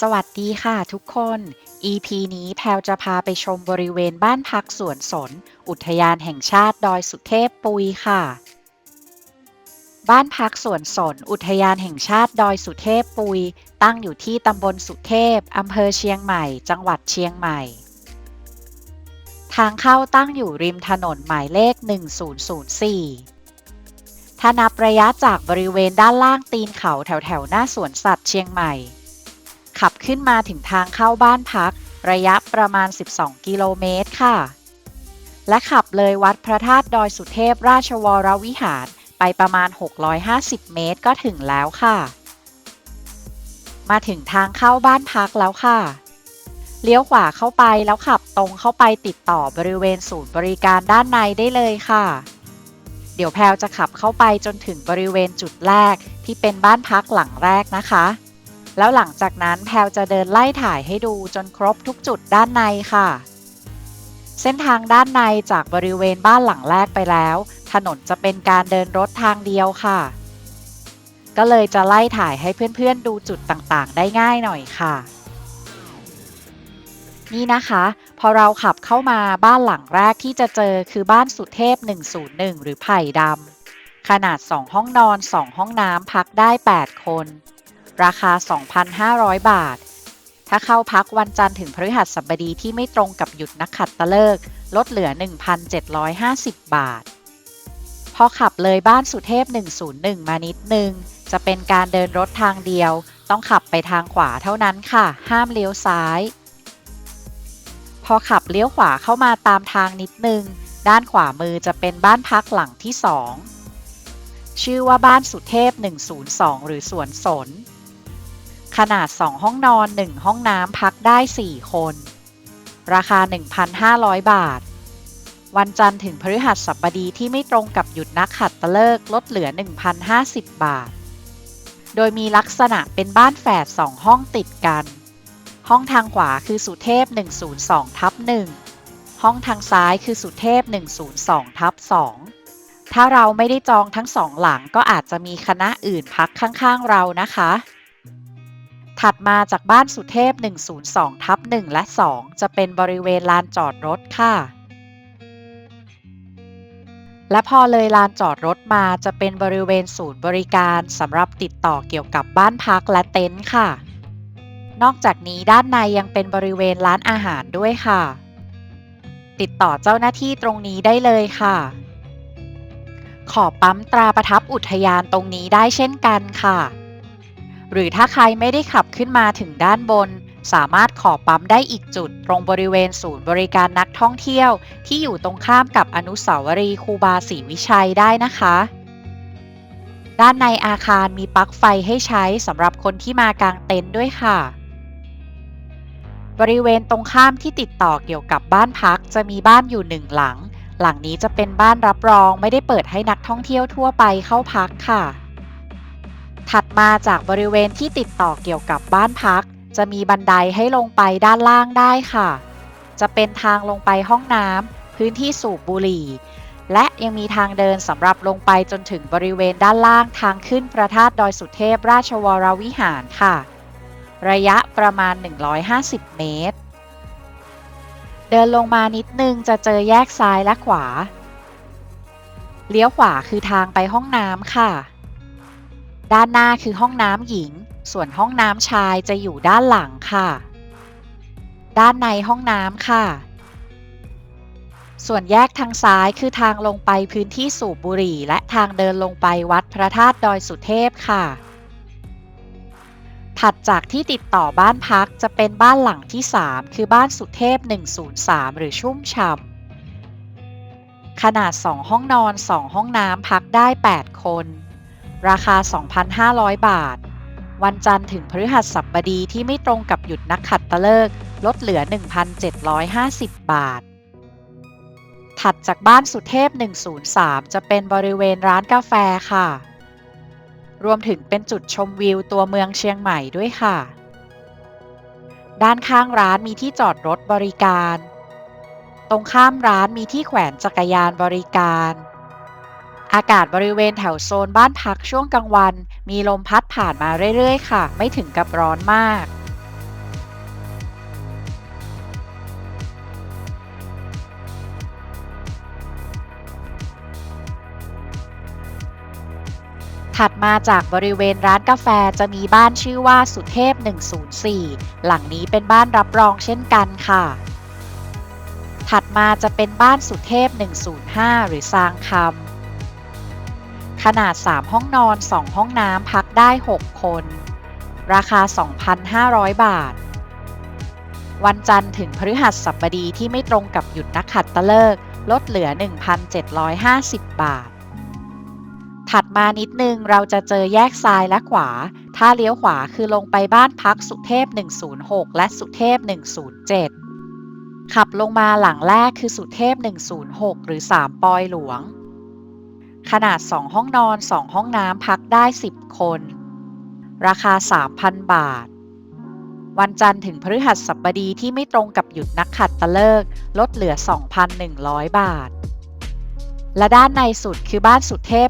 สวัสดีค่ะทุกคน EP นี้แพลวจะพาไปชมบริเวณบ้านพักสวนสน อุทยานแห่งชาติดอยสุเทพปุยค่ะ บ้านพักสวนสน อุทยานแห่งชาติดอยสุเทพปุย ตั้งอยู่ที่ตำบลสุเทพอำเภอเชียงใหม่ จังหวัดเชียงใหม่ ทางเข้าตั้งอยู่ริมถนนหมายเลข 1004ถ้านับระยะจากบริเวณด้านล่างตีนเขาแถวแถวๆหน้าสวนสัตว์เชียงใหม่ ขับขึ้นมาถึงทางเข้าบ้านพัก ระยะประมาณ 12 กิโลเมตรค่ะ และขับเลยวัดพระธาตุดอยสุเทพราชวรวิหาร ไปประมาณ 650 เมตรก็ถึงแล้วค่ะ มาถึงทางเข้าบ้านพักแล้วค่ะ เลี้ยวขวาเข้าไปแล้วขับตรงเข้าไปติดต่อบริเวณศูนย์บริการด้านในได้เลยค่ะเดี๋ยวแพลวจะขับเข้าไปจนถึงบริเวณจุดแรกที่เป็นบ้านพักหลังแรกนะคะ แล้วหลังจากนั้นแพลวจะเดินไล่ถ่ายให้ดูจนครบทุกจุดด้านในค่ะ เส้นทางด้านในจากบริเวณบ้านหลังแรกไปแล้ว ถนนจะเป็นการเดินรถทางเดียวค่ะ ก็เลยจะไล่ถ่ายให้เพื่อนๆดูจุดต่างๆ ได้ง่ายหน่อยค่ะ นี่นะคะ พอเราขับเข้ามาบ้านหลังแรกที่จะเจอคือบ้านสุเทพ 101 หรือไผ่ดำขนาด 2 ห้องนอน 2 ห้องน้ำพักได้ 8 คน ราคา 2,500 บาท ถ้าเข้าพักวันจันทร์ถึงพฤหัสบดีที่ไม่ตรงกับหยุดนักขัตฤกษ์ลดเหลือ 1,750 บาท พอขับเลยบ้านสุเทพ 101 มานิดนึง จะเป็นการเดินรถทางเดียว ต้องขับไปทางขวาเท่านั้นค่ะ ห้ามเลี้ยวซ้าย พอขับเลี้ยวขวาเข้ามาตามทางนิดนึง ด้านขวามือจะเป็นบ้านพักหลังที่2ชื่อว่าบ้านสุเทพ 102 หรือสวนสน ขนาด 2 ห้องนอน 1 ห้องน้ำพักได้ 4 คน ราคา 1,500 บาท วันจันทร์ถึงพฤหัสบดีที่ไม่ตรงกับหยุดนักขัตฤกษ์ลดเหลือ 1,050 บาท โดยมีลักษณะเป็นบ้านแฝด 2 ห้องติดกัน ห้องทางขวาคือสุเทพ 102ทับ1ห้องทางซ้ายคือสุเทพ 102ทับ2ถ้าเราไม่ได้จองทั้งสองหลังก็อาจจะมีคณะอื่นพักข้างๆเรานะคะ ถัดมาจากบ้านสุเทพ 102 ทับ 1 และ 2 จะเป็นบริเวณลานจอดรถค่ะ และพอเลยลานจอดรถมาจะเป็นบริเวณศูนย์บริการสำหรับติดต่อเกี่ยวกับบ้านพักและเต็นท์ค่ะ นอกจากนี้ด้านในยังเป็นบริเวณร้านอาหารด้วยค่ะ ติดต่อเจ้าหน้าที่ตรงนี้ได้เลยค่ะ ขอปั๊มตราประทับอุทยานตรงนี้ได้เช่นกันค่ะ หรือถ้าใครไม่ได้ขับขึ้นมาถึงด้านบน สามารถขอปั๊มได้อีกจุด ตรงบริเวณศูนย์บริการนักท่องเที่ยว ที่อยู่ตรงข้ามกับอนุสาวรีย์ครูบาศรีวิชัยได้นะคะ ด้านในอาคารมีปลั๊กไฟให้ใช้สำหรับคนที่มากางเต็นท์ด้วยค่ะบริเวณตรงข้ามที่ติดต่อเกี่ยวกับบ้านพักจะมีบ้านอยู่หนึ่งหลัง หลังนี้จะเป็นบ้านรับรองไม่ได้เปิดให้นักท่องเที่ยวทั่วไปเข้าพักค่ะ ถัดมาจากบริเวณที่ติดต่อเกี่ยวกับบ้านพัก จะมีบันไดให้ลงไปด้านล่างได้ค่ะ จะเป็นทางลงไปห้องน้ำพื้นที่สูบบุหรี่ และยังมีทางเดินสำหรับลงไปจนถึงบริเวณด้านล่างทางขึ้นพระธาตุดอยสุเทพราชวรวิหารค่ะ ระยะประมาณ 150 เมตร เดินลงมานิดนึงจะเจอแยกซ้ายและขวา เลี้ยวขวาคือทางไปห้องน้ำค่ะ ด้านหน้าคือห้องน้ำหญิง ส่วนห้องน้ำชายจะอยู่ด้านหลังค่ะ ด้านในห้องน้ำค่ะ ส่วนแยกทางซ้ายคือทางลงไปพื้นที่สูบบุหรี่ และทางเดินลงไปวัดพระธาตุดอยสุเทพค่ะ ถัดจากที่ติดต่อบ้านพักจะเป็นบ้านหลังที่ 3 คือบ้านสุเทพ 103 หรือชุ่มฉ่ำขนาด 2 ห้องนอน 2 ห้องน้ำพักได้ 8 คน ราคา 2,500 บาท วันจันทร์ถึงพฤหัสบดีที่ไม่ตรงกับหยุดนักขัดตฤกษ์ลดเหลือ 1,750 บาท ถัดจากบ้านสุเทพ 103 จะเป็นบริเวณร้านกาแฟค่ะ รวมถึงเป็นจุดชมวิวตัวเมืองเชียงใหม่ด้วยค่ะ ด้านข้างร้านมีที่จอดรถบริการ ตรงข้ามร้านมีที่แขวนจักรยานบริการ อากาศบริเวณแถวโซนบ้านพักช่วงกลางวัน มีลมพัดผ่านมาเรื่อยๆ ค่ะ ไม่ถึงกับร้อนมากถัดมาจากบริเวณร้านกาแฟจะมีบ้านชื่อว่าสุเทพ 104 หลังนี้เป็นบ้านรับรองเช่นกันค่ะ ถัดมาจะเป็นบ้านสุเทพ 105 หรือซางคำ ขนาด 3 ห้องนอน 2 ห้องน้ำพักได้ 6 คน ราคา 2,500 บาท วันจันทร์ถึงพฤหัสบดีที่ไม่ตรงกับหยุดนักขัดตะเลิกลดเหลือ 1,750 บาท ถัดมานิดนึงเราจะเจอแยกซ้ายและขวา ถ้าเลี้ยวขวาคือลงไปบ้านพักสุเทพ 106 และสุเทพ 107 ขับลงมาหลังแรกคือสุเทพ 106 หรือ 3 ปอยหลวง นาด 2 ห้องนอน 2 ห้องน้ำพักได้ 10 คน ราคา 3,000 บาท วันจันทร์ถึงพฤหัสบดีที่ไม่ตรงกับหยุดนักขัดตะเลิกลดเหลือ 2,100 บาท และด้านในสุดคือบ้านสุเทพ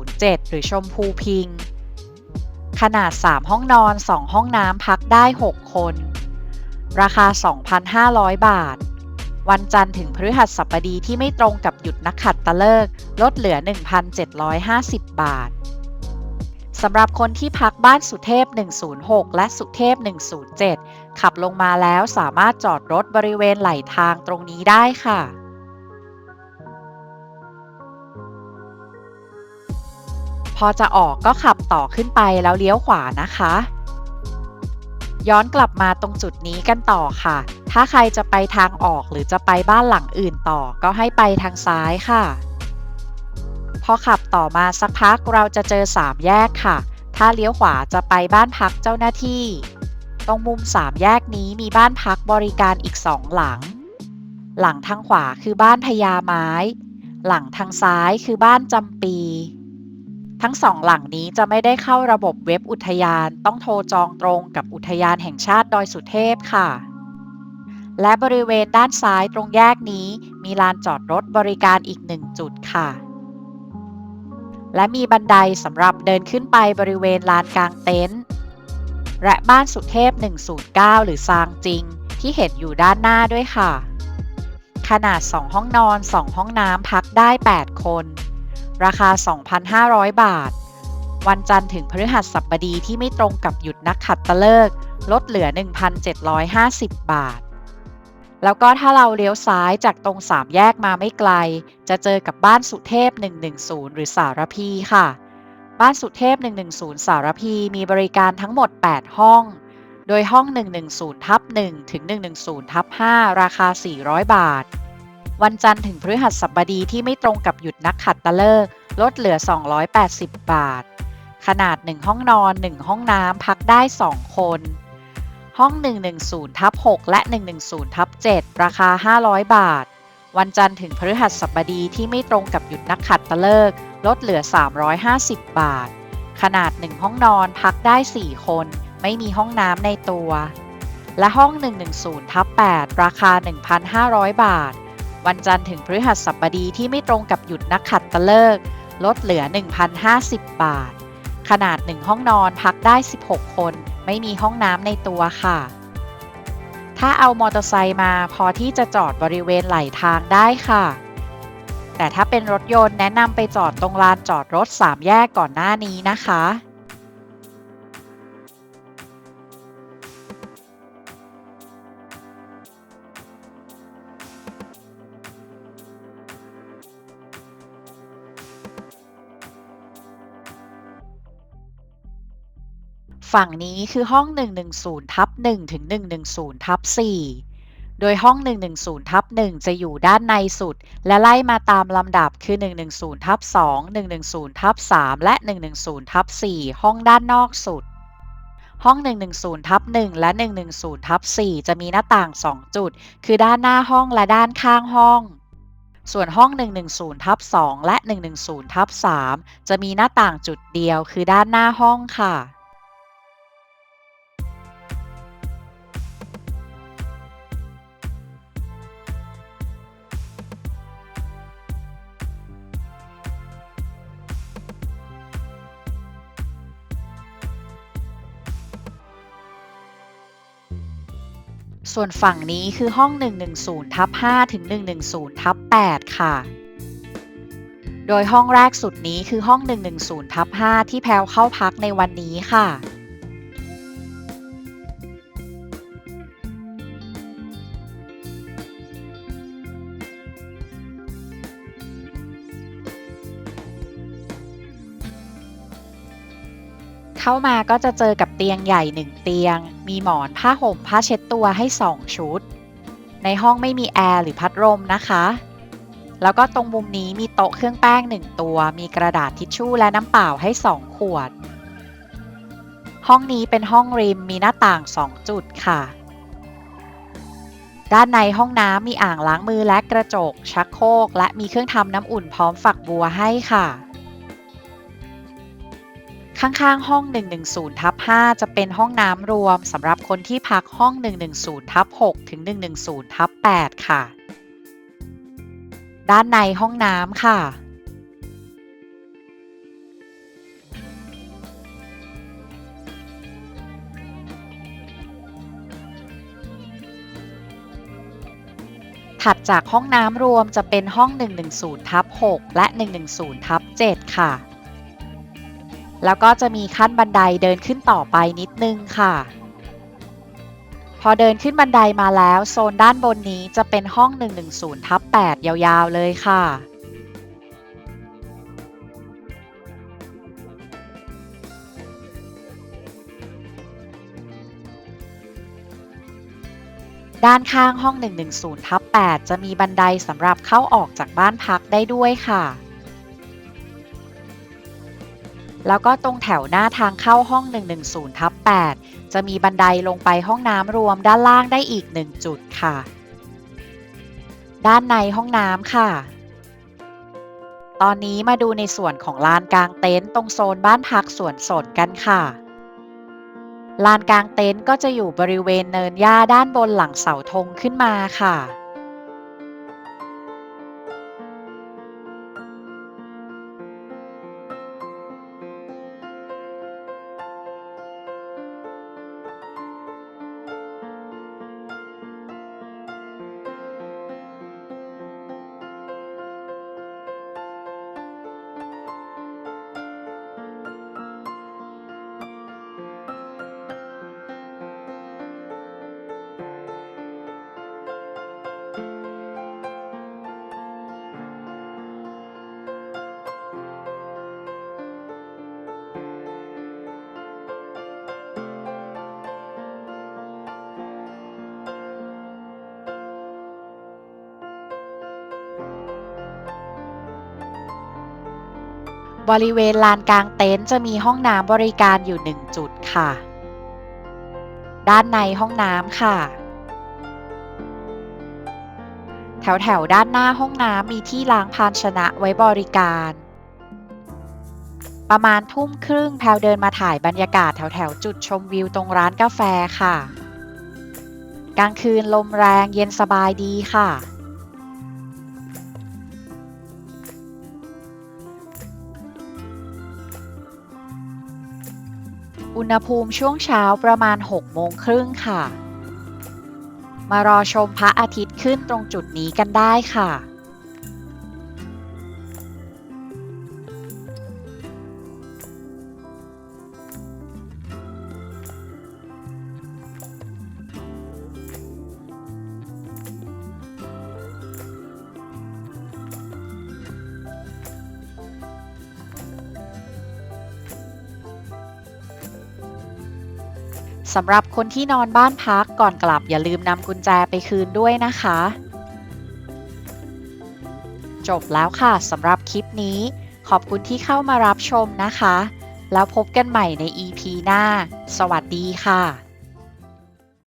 107 หรือชมพูพิง ขนาด 3 ห้องนอน 2 ห้องน้ำพักได้ 6 คน ราคา 2,500 บาท วันจันทร์ถึงพฤหัสบดีที่ไม่ตรงกับหยุดนักขัดตะเลิกลดเหลือ 1,750 บาทสำหรับคนที่พักบ้านสุเทพ 106 และสุเทพ 107 ขับลงมาแล้วสามารถจอดรถบริเวณไหลทางตรงนี้ได้ค่ะพอจะออกก็ขับต่อขึ้นไปแล้วเลี้ยวขวานะคะ ย้อนกลับมาตรงจุดนี้กันต่อค่ะ ถ้าใครจะไปทางออกหรือจะไปบ้านหลังอื่นต่อ ก็ให้ไปทางซ้ายค่ะ พอขับต่อมาสักพักเราจะเจอสามแยกค่ะ ถ้าเลี้ยวขวาจะไปบ้านพักเจ้าหน้าที่ ตรงมุมสามแยกนี้มีบ้านพักบริการอีกสองหลัง หลังทางขวาคือบ้านพญาไม้ หลังทางซ้ายคือบ้านจำปี ทั้งสองหลังนี้จะไม่ได้เข้าระบบเว็บอุทยาน ต้องโทรจองตรงกับอุทยานแห่งชาติดอยสุเทพค่ะ และบริเวณด้านซ้ายตรงแยกนี้ มีลานจอดรถบริการอีกหนึ่งจุดค่ะ และมีบันไดสำหรับเดินขึ้นไปบริเวณลานกลางเต็นท์และบ้านสุเทพ 109 หรือซางจริง ที่เห็นอยู่ด้านหน้าด้วยค่ะ ขนาด 2 ห้องนอน 2 ห้องน้ำพักได้ 8 คน ราคา 2,500 บาท วันจันทร์ถึงพฤหัสบดีที่ไม่ตรงกับหยุดนักขัดตะเลิกลดเหลือ 1,750 บาท แล้วก็ถ้าเราเลี้ยวซ้ายจากตรงสามแยกมาไม่ไกล จะเจอกับบ้านสุเทพ 110 หรือสารพีค่ะ บ้านสุเทพ 110 สารพีมีบริการทั้งหมด 8 ห้อง โดยห้อง 110ทับ1ถึง 110ทับ5ราคา 400 บาท วันจันทร์ถึงพฤหัสบดีที่ไม่ตรงกับหยุดนักขัดตะเลิกลดเหลือ 280 บาท ขนาด 1 ห้องนอน 1 ห้องน้ำพักได้ 2 คน ห้อง 110ทับ6และ 110ทับ7ราคา 500 บาท วันจันทร์ถึงพฤหัสบดีที่ไม่ตรงกับหยุดนักขัดตะเลิกลดเหลือ 350 บาท ขนาด 1 ห้องนอนพักได้ 4 คน ไม่มีห้องน้ำในตัว และห้อง 110ทับ8ราคา 1,500 บาท วันจันทร์ถึงพฤหัสบดีที่ไม่ตรงกับหยุดนักขัดตะเลิก ลดเหลือ 1,050 บาท ขนาด 1 ห้องนอนพักได้ 16 คน ไม่มีห้องน้ำในตัวค่ะ ถ้าเอามอเตอร์ไซค์มาพอที่จะจอดบริเวณไหลทางได้ค่ะ แต่ถ้าเป็นรถยนต์แนะนำไปจอดตรงลานจอดรถ 3 แยกก่อนหน้านี้นะคะ ฝั่งนี้คือห้อง 110ทับ1ถึง 110ทับ4โดยห้อง 110ทับ1จะอยู่ด้านในสุด และไล่มาตามลำดับคือ 110ทับ2 110ทับ3และ 110ทับ4ห้องด้านนอกสุด ห้อง 110ทับ1และ 110ทับ4จะมีหน้าต่าง 2 จุด คือด้านหน้าห้องและด้านข้างห้องส่วนห้อง 110ทับ2และ 110ทับ3จะมีหน้าต่างจุดเดียวคือด้านหน้าห้องค่ะ ส่วนฝั่งนี้คือห้อง 110ทับ5ถึง 110ทับ8ค่ะ โดยห้องแรกสุดนี้คือห้อง 110ทับ5ที่แพลวเข้าพักในวันนี้ค่ะ เข้ามาก็จะเจอกับเตียงใหญ่หนึ่งเตียง มีหมอนผ้าห่มผ้าเช็ดตัวให้2ชุด ในห้องไม่มีแอร์หรือพัดลมนะคะ แล้วก็ตรงมุมนี้มีโต๊ะเครื่องแป้ง1ตัว มีกระดาษทิชชู่และน้ำเปล่าให้2ขวด ห้องนี้เป็นห้องริมมีหน้าต่าง2จุดค่ะ ด้านในห้องน้ำมีอ่างล้างมือและกระจก ชักโครกและมีเครื่องทำน้ำอุ่นพร้อมฝักบัวให้ค่ะ ข้างๆ ห้อง 110ทับ5จะเป็นห้องน้ำรวมสำหรับคนที่พักห้อง 110ทับ6ถึง 110ทับ8ค่ะ ด้านในห้องน้ำค่ะ ถัดจากห้องน้ำรวมจะเป็นห้อง 110ทับ6และ 110ทับ7ค่ะ แล้วก็จะมีขั้นบันไดเดินขึ้นต่อไปนิดนึงค่ะ พอเดินขึ้นบันไดมาแล้วโซนด้านบนนี้จะเป็นห้อง 110ทับ8ยาวๆเลยค่ะด้านข้างห้อง 110ทับ8จะมีบันไดสำหรับเข้าออกจากบ้านพักได้ด้วยค่ะ แล้วก็ตรงแถวหน้าทางเข้าห้อง 110ทับ8จะมีบันไดลงไปห้องน้ำรวมด้านล่างได้อีก 1 จุดค่ะ ด้านในห้องน้ำค่ะ ตอนนี้มาดูในส่วนของลานกลางเต็นท์ตรงโซนบ้านพักสวนสนกันค่ะ ลานกลางเต็นท์ก็จะอยู่บริเวณเนินหญ้าด้านบนหลังเสาธงขึ้นมาค่ะ บริเวณลานกลางเต็นท์จะมีห้องน้ำบริการอยู่1จุดค่ะ ด้านในห้องน้ำค่ะ แถวแถวด้านหน้าห้องน้ำมีที่ล้างภาชนะไว้บริการ ประมาณทุ่มครึ่งแพลวเดินมาถ่ายบรรยากาศแถวแถวจุดชมวิวตรงร้านกาแฟค่ะ กลางคืนลมแรงเย็นสบายดีค่ะ อุณหภูมิช่วงเช้าประมาณ 6 โมงครึ่งค่ะ มารอชมพระอาทิตย์ขึ้นตรงจุดนี้กันได้ค่ะ สำหรับคนที่นอนบ้านพักก่อนกลับอย่าลืมนำกุญแจไปคืนด้วยนะคะ จบแล้วค่ะสำหรับคลิปนี้ ขอบคุณที่เข้ามารับชมนะคะ แล้วพบกันใหม่ใน EP หน้า สวัสดีค่ะ